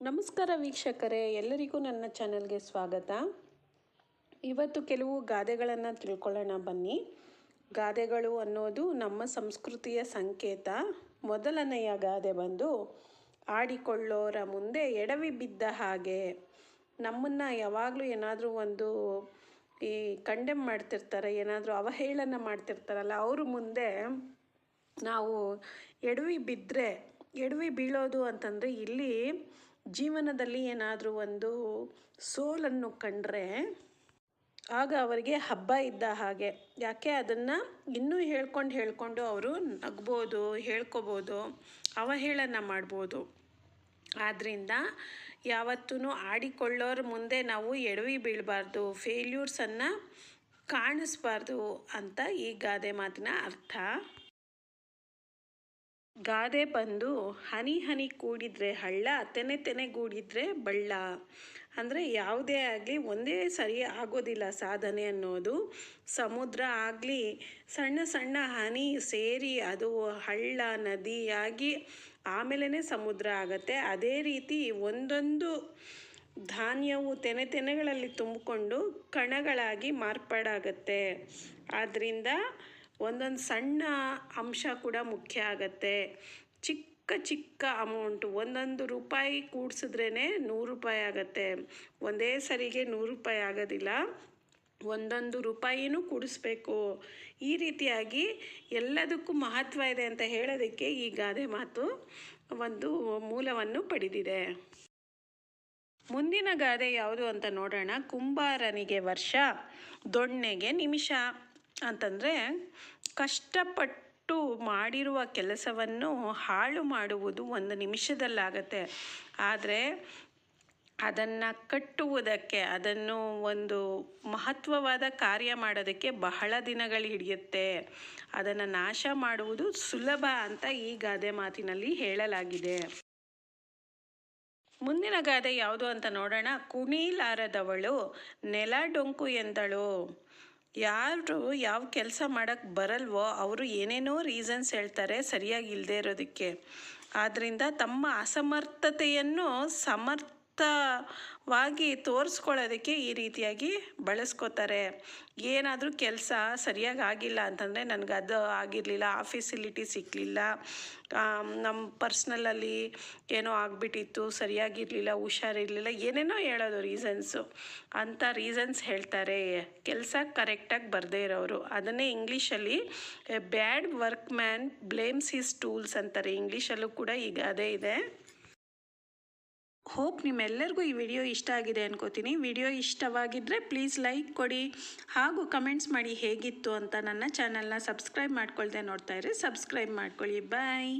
ನಮಸ್ಕಾರ ವೀಕ್ಷಕರೇ, ಎಲ್ಲರಿಗೂ ನನ್ನ ಚಾನಲ್ಗೆ ಸ್ವಾಗತ. ಇವತ್ತು ಕೆಲವು ಗಾದೆಗಳನ್ನು ತಿಳ್ಕೊಳ್ಳೋಣ ಬನ್ನಿ. ಗಾದೆಗಳು ಅನ್ನೋದು ನಮ್ಮ ಸಂಸ್ಕೃತಿಯ ಸಂಕೇತ. ಮೊದಲನೆಯ ಗಾದೆ ಬಂದು, ಆಡಿಕೊಳ್ಳೋರ ಮುಂದೆ ಎಡವಿ ಬಿದ್ದ ಹಾಗೆ. ನಮ್ಮನ್ನು ಯಾವಾಗಲೂ ಏನಾದರೂ ಒಂದು ಈ ಕಂಡೆಮ್ ಮಾಡ್ತಿರ್ತಾರೆ, ಏನಾದರೂ ಅವಹೇಳನ ಮಾಡ್ತಿರ್ತಾರಲ್ಲ, ಅವ್ರ ಮುಂದೆ ನಾವು ಎಡವಿ ಬಿದ್ದರೆ ಎಡವಿ ಬೀಳೋದು ಅಂತಂದರೆ ಇಲ್ಲಿ ಜೀವನದಲ್ಲಿ ಏನಾದರೂ ಒಂದು ಸೋಲನ್ನು ಕಂಡ್ರೆ ಆಗ ಅವರಿಗೆ ಹಬ್ಬ ಇದ್ದ ಹಾಗೆ. ಯಾಕೆ ಅದನ್ನು ಇನ್ನೂ ಹೇಳ್ಕೊಂಡು ಹೇಳ್ಕೊಂಡು ಅವರು ನಗ್ಬೋದು, ಹೇಳ್ಕೊಬೋದು, ಅವಹೇಳನ ಮಾಡ್ಬೋದು. ಆದ್ದರಿಂದ ಯಾವತ್ತೂ ಆಡಿಕೊಳ್ಳೋರ ಮುಂದೆ ನಾವು ಎಡವಿ ಬೀಳಬಾರ್ದು ಫೇಲ್ಯೂರ್ಸನ್ನು ಕಾಣಿಸ್ಬಾರ್ದು ಅಂತ ಈ ಗಾದೆ ಮಾತಿನ ಅರ್ಥ. ಗಾದೆ ಬಂದು ಹನಿ ಹನಿ ಕೂಡಿದರೆ ಹಳ್ಳ, ತೆನೆ ತೆನೆ ತೆನೆಗೂಡಿದರೆ ಬಳ್ಳ. ಅಂದರೆ ಯಾವುದೇ ಆಗಲಿ ಒಂದೇ ಸರಿ ಆಗೋದಿಲ್ಲ ಸಾಧನೆ ಅನ್ನೋದು. ಸಮುದ್ರ ಆಗಲಿ ಸಣ್ಣ ಸಣ್ಣ ಹನಿ ಸೇರಿ ಅದು ಹಳ್ಳ ನದಿಯಾಗಿ ಆಮೇಲೆ ಸಮುದ್ರ ಆಗತ್ತೆ. ಅದೇ ರೀತಿ ಒಂದೊಂದು ಧಾನ್ಯವು ತೆನೆ ತೆನೆಗಳಲ್ಲಿ ತುಂಬಿಕೊಂಡು ಕಣಗಳಾಗಿ ಮಾರ್ಪಾಡಾಗತ್ತೆ. ಆದ್ದರಿಂದ ಒಂದೊಂದು ಸಣ್ಣ ಅಂಶ ಕೂಡ ಮುಖ್ಯ ಆಗತ್ತೆ. ಚಿಕ್ಕ ಚಿಕ್ಕ ಅಮೌಂಟು ಒಂದೊಂದು ರೂಪಾಯಿ ಕೂಡಿಸಿದ್ರೇ ನೂರು ರೂಪಾಯಿ ಆಗತ್ತೆ. ಒಂದೇ ಸರಿಗೆ ನೂರು ರೂಪಾಯಿ ಆಗೋದಿಲ್ಲ. ಒಂದೊಂದು ರೂಪಾಯಿನೂ ಕೂಡಿಸ್ಬೇಕು. ಈ ರೀತಿಯಾಗಿ ಎಲ್ಲದಕ್ಕೂ ಮಹತ್ವ ಇದೆ ಅಂತ ಹೇಳೋದಕ್ಕೆ ಈ ಗಾದೆ ಮಾತು ಒಂದು ಮೂಲವನ್ನು ಪಡೆದಿದೆ. ಮುಂದಿನ ಗಾದೆ ಯಾವುದು ಅಂತ ನೋಡೋಣ. ಕುಂಬಾರನಿಗೆ ವರ್ಷ, ದೊಣ್ಣೆಗೆ ನಿಮಿಷ. ಅಂತಂದರೆ ಕಷ್ಟಪಟ್ಟು ಮಾಡಿರುವ ಕೆಲಸವನ್ನು ಹಾಳು ಮಾಡುವುದು ಒಂದು ನಿಮಿಷದಲ್ಲಾಗತ್ತೆ. ಆದರೆ ಅದನ್ನು ಕಟ್ಟುವುದಕ್ಕೆ, ಅದನ್ನು ಒಂದು ಮಹತ್ವವಾದ ಕಾರ್ಯ ಮಾಡೋದಕ್ಕೆ ಬಹಳ ದಿನಗಳು ಹಿಡಿಯುತ್ತೆ. ಅದನ್ನು ನಾಶ ಮಾಡುವುದು ಸುಲಭ ಅಂತ ಈ ಗಾದೆ ಮಾತಿನಲ್ಲಿ ಹೇಳಲಾಗಿದೆ. ಮುಂದಿನ ಗಾದೆ ಯಾವುದು ಅಂತ ನೋಡೋಣ. ಕುಣಿಲಾರದವಳು ನೆಲ ಡೊಂಕು ಎಂದಳು. ಯಾರು ಯಾವ ಕೆಲಸ ಮಾಡೋಕ್ಕೆ ಬರಲ್ವೋ ಅವರು ಏನೇನೋ ರೀಸನ್ಸ್ ಹೇಳ್ತಾರೆ ಸರಿಯಾಗಿ ಇಲ್ಲದೆ ಇರೋದಕ್ಕೆ. ಆದ್ದರಿಂದ ತಮ್ಮ ಅಸಮರ್ಥತೆಯನ್ನು ಸಮರ್ಥವಾಗಿ ತೋರಿಸ್ಕೊಳ್ಳೋದಕ್ಕೆ ಈ ರೀತಿಯಾಗಿ ಬಳಸ್ಕೋತಾರೆ. ಏನಾದರೂ ಕೆಲಸ ಸರಿಯಾಗಿ ಆಗಿಲ್ಲ ಅಂತಂದರೆ ನನಗೆ ಅದು ಆಗಿರಲಿಲ್ಲ, ಆ ಫೆಸಿಲಿಟಿ ಸಿಕ್ಕಲಿಲ್ಲ ನಮ್ಮ ಪರ್ಸ್ನಲಲ್ಲಿ ಏನೋ ಆಗಿಬಿಟ್ಟಿತ್ತು, ಸರಿಯಾಗಿರಲಿಲ್ಲ, ಹುಷಾರಿರಲಿಲ್ಲ, ಏನೇನೋ ಹೇಳೋದು ರೀಸನ್ಸು ಅಂಥ ರೀಸನ್ಸ್ ಹೇಳ್ತಾರೆ. ಕೆಲಸ ಕರೆಕ್ಟಾಗಿ ಬರದೇ ಇರೋರು ಅದನ್ನೇ ಇಂಗ್ಲೀಷಲ್ಲಿ bad work man blames his tools ಅಂತಾರೆ. ಇಂಗ್ಲೀಷಲ್ಲೂ ಕೂಡ ಈಗ ಅದೇ ಇದೆ. ಹೋಪ್ ನಿಮ್ಮೆಲ್ಲರಿಗೂ ಈ ವಿಡಿಯೋ ಇಷ್ಟ ಆಗಿದೆ ಅನ್ಕೋತೀನಿ. ವಿಡಿಯೋ ಇಷ್ಟವಾಗಿದ್ದರೆ ಪ್ಲೀಸ್ ಲೈಕ್ ಕೊಡಿ ಹಾಗೂ ಕಮೆಂಟ್ಸ್ ಮಾಡಿ ಹೇಗಿತ್ತು ಅಂತ ನನ್ನ ಚಾನಲ್ನ ಸಬ್ಸ್ಕ್ರೈಬ್ ಮಾಡ್ಕೊಳ್ದೆ ನೋಡ್ತಾ ಇರಿ. ಸಬ್ಸ್ಕ್ರೈಬ್ ಮಾಡ್ಕೊಳ್ಳಿ. ಬಾಯ್.